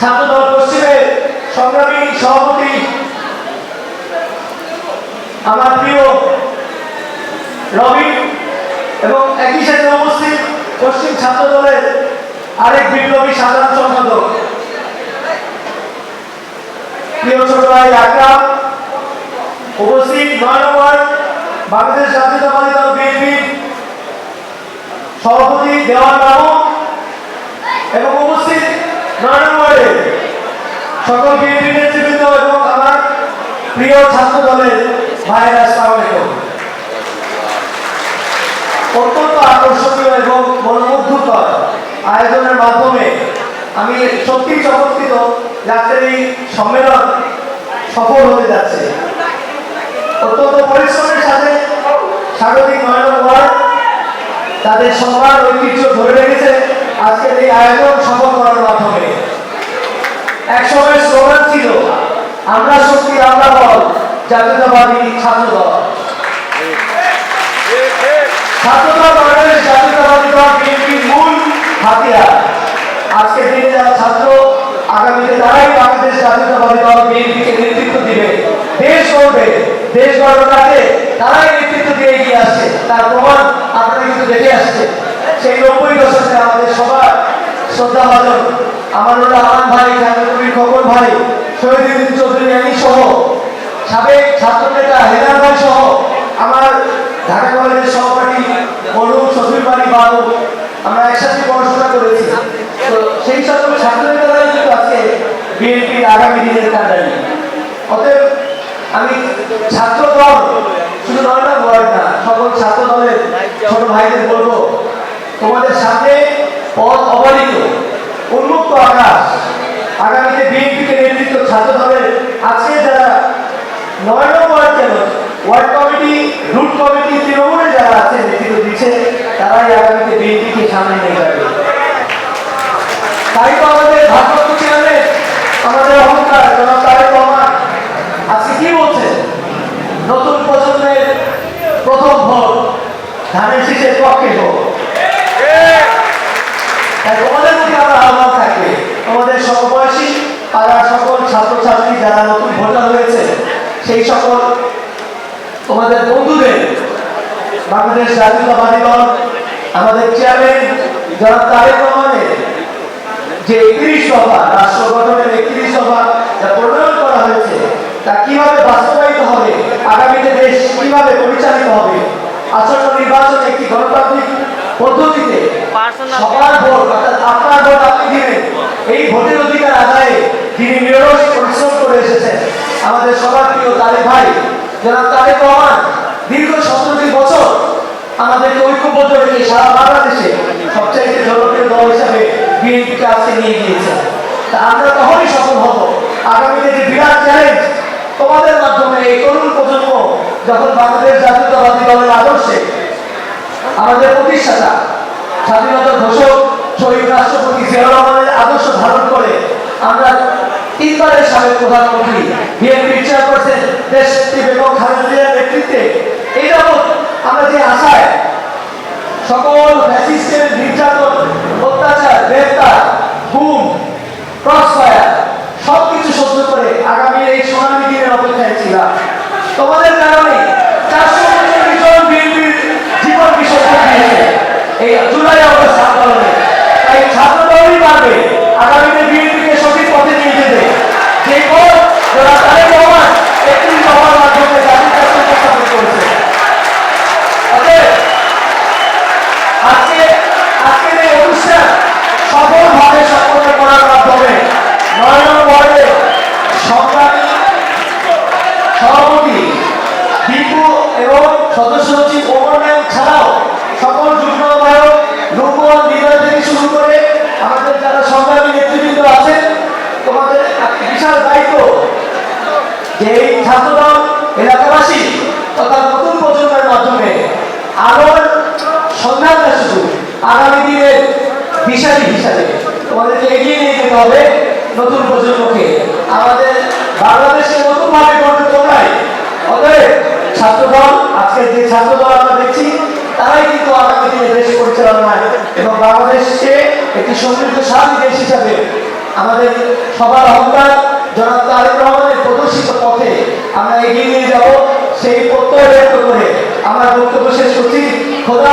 ছাত্রদল পশ্চিমের সংগ্রামী সভাপতি, আমার প্রিয় রবি এবং একই সাথে উপস্থিত পশ্চিম ছাত্র আরেক বিপ্লবী সাধারণ সম্পাদক। প্রিয় ছোট ভাই আকরাম, উপস্থিত নয় বাংলাদেশ জাতীয়তাবাদী দল বিএনপি সভাপতি দেওয়ান বাবু এবং সকল নেতৃবৃন্দ এবং আমার প্রিয় ছাত্র দলের ভাইয়েরা আসসালামু অত্যন্ত আকর্ষণীয় এবং মনোমুগ্ধকর আয়োজনের মাধ্যমে আমি সত্যি চমৎকৃত যে এই সম্মেলন সফল হতে যাচ্ছে। অত্যন্ত পরিশ্রমের সাথে স্বাগতিক নয়ন ওয়ার্ড তাদের সবার ঐতিহ্য ধরে রেখেছে আজকের এই আয়োজন সফল করার মাধ্যমে। আমরা শক্তি আমরা বল, জাতীয়তাবাদী ছাত্র দল ছাত্রদল বাংলাদেশ জাতীয়তাবাদী দল বিএনপির মূল হাতিয়ার। আজকের দিনে যারা ছাত্র, আগামীতে তারাই বাংলাদেশ জাতীয়তাবাদী দল, বিএনপিকে নেতৃত্ব দিবে। দেশ গড়বে, দেশ গড়াতে তারাই নেতৃত্ব দিয়ে এগিয়ে আসছে। তার প্রমাণ আপনারা কিন্তু দেখে আসছে। সেই নব্বই দশকে আমাদের সবার শ্রদ্ধা ভাজন আমানুর রহমান ভাই, জাহাঙ্গীর খবর ভাই শহীদুদ্দিন চৌধুরী আলী সহ, সাবেক ছাত্র নেতা হেদার ভাই সহ, আমার ঢাকা কলেজের সহপাঠী মরুম শফির বাড়ি বাবু, আমরা একসাথে পড়াশোনা করেছি। তো সেই সকল ছাত্র নেতারাই কিন্তু আজকে বিএনপির আগামী দিনের কান্ডারি অতএব আমি ছাত্র দল শুধু নয়টা ওয়ার্ড না, সকল ছাত্র দলের ছোট ভাইদের বলব, তোমাদের সামনে পথ অবারিত উন্মুক্ত আকাশ আগামীতে বিএনপিকে নেতৃত্ব ছাত্র দলের আজকে যারা নয় নম্বর ওয়ার্ড কেন ওয়ার্ড কমিটি রুট কমিটি তৃণমূলে যারা আছে, নেতৃত্ব দিচ্ছে, তারাই আগামীতে বিএনপিকে সামনে নিয়ে যাবে। তাই তো আমাদের ভারপ্রাপ্ত চেয়ারম্যান আমাদের অহংকার, জনাব তারেক রহমান, আজকে কি বলছেন? নতুন প্রজন্মের প্রথম ভোট, ধানের শীষের পক্ষে ভোট। তাই তোমাদের প্রতি আমার আহ্বান থাকবে। তোমাদের সমবয়সী, পাড়ার সকল ছাত্রছাত্রী যারা নতুন ভোটার হয়েছে, সেই সকল তোমাদের বন্ধুদের বাংলাদেশ জাতীয়তাবাদী দল আমাদের চেয়ারম্যান যারা তারেক রহমানের যে একত্রিশ দফা রাষ্ট্র গঠনের একত্রিশ দফা যা প্রণয়ন করা হয়েছে তা কীভাবে বাস্তবায়িত হবে আগামীতে দেশ কীভাবে পরিচালিত হবে? আসন্ন নির্বাচন একটি গণতান্ত্রিক পদ্ধতিতে সবার ভোট অর্থাৎ আপনার ভোট আপনি দিবেন। এই ভোটের অধিকার আদায়ে তিনি নিরস পরিশ্রম করে এসেছেন। আমাদের সবার প্রিয় তারেক ভাই যারা তারেক রহমান দীর্ঘ সতেরোটি বছর আমাদেরকে ঐক্যবদ্ধ রেখে সারা বাংলাদেশে সবচাইতে জনপ্রিয় দল হিসাবে বিএনপিকে আজকে নিয়ে গিয়েছে। তা আমরা তখনই সফল হব। আগামীতে যে বিরাট চ্যালেঞ্জ তোমাদের মাধ্যমে এই তরুণ প্রজন্ম যখন বাংলাদেশ জাতীয়তাবাদী দলের আদর্শে আমাদের প্রতিষ্ঠাতা, স্বাধীনতা ঘোষক, শহীদ রাষ্ট্রপতি জিয়াউর রহমানের আদর্শ ধারণ করে আমরা তিনবারের সাবেক প্রধানমন্ত্রী বিএনপি চেয়ারপারসন দেশ বেগম খালেদা নেতৃত্বে এই যাবৎ আমরা যে আশায় সকল ফ্যাসিস্টের নির্যাতন, অত্যাচার, গ্রেফতার, গুম ক্রসফায়ার সব কিছু সহ্য করে আগামী এই সোনালী দিনের অপেক্ষায় ছিলাম। তোমাদের কারণে চারশো পঁয়তাল্লিশ জন বিএনপির জীবন বিসর্জন দিয়েছে এই জুলাই অগস্ট আন্দোলনে। তাই ছাত্র পারবে আগামীতে আজকে, আজকের এই অনুষ্ঠান সফলভাবে সম্পন্ন করার মাধ্যমে নয় নম্বর ওয়ার্ডে সংগ্রামী সভাপতি দীপু এবং সদস্য সচিব ওমর নায়ক ছাড়াও সকল যুগ্ম আহ্বায়ক রূপন বিজয় থেকে শুরু করে আমাদের যারা সংগ্রামী নেতৃবৃন্দ আছেন, তোমাদের বিশাল দায়িত্ব যে এই ছাত্রদল এলাকাবাসী তথা নতুন প্রজন্মের মাধ্যমে সন্ধান না শুধু আগামী দিনের দিশারি হিসাবে তোমাদেরকে এগিয়ে নিয়ে যেতে হবে নতুন প্রজন্মকে। আমাদের বাংলাদেশে নতুন ভাবে গড়তে তোমরাই। অতএব ছাত্রদল আজকে যে ছাত্রদল আমরা দেখছি, তারাই কিন্তু আগামী দিনে দেশ পরিচালনায় এবং বাংলাদেশকে একটি সমৃদ্ধশালী দেশ হিসাবে আমাদের সবার অহংকার, জনাব তারেক রহমানের প্রদর্শিত পথে আমরা এগিয়ে নিয়ে যাব। সেই প্রত্যয় ব্যক্ত করে আমার বক্তব্য শেষ করছি। খোদা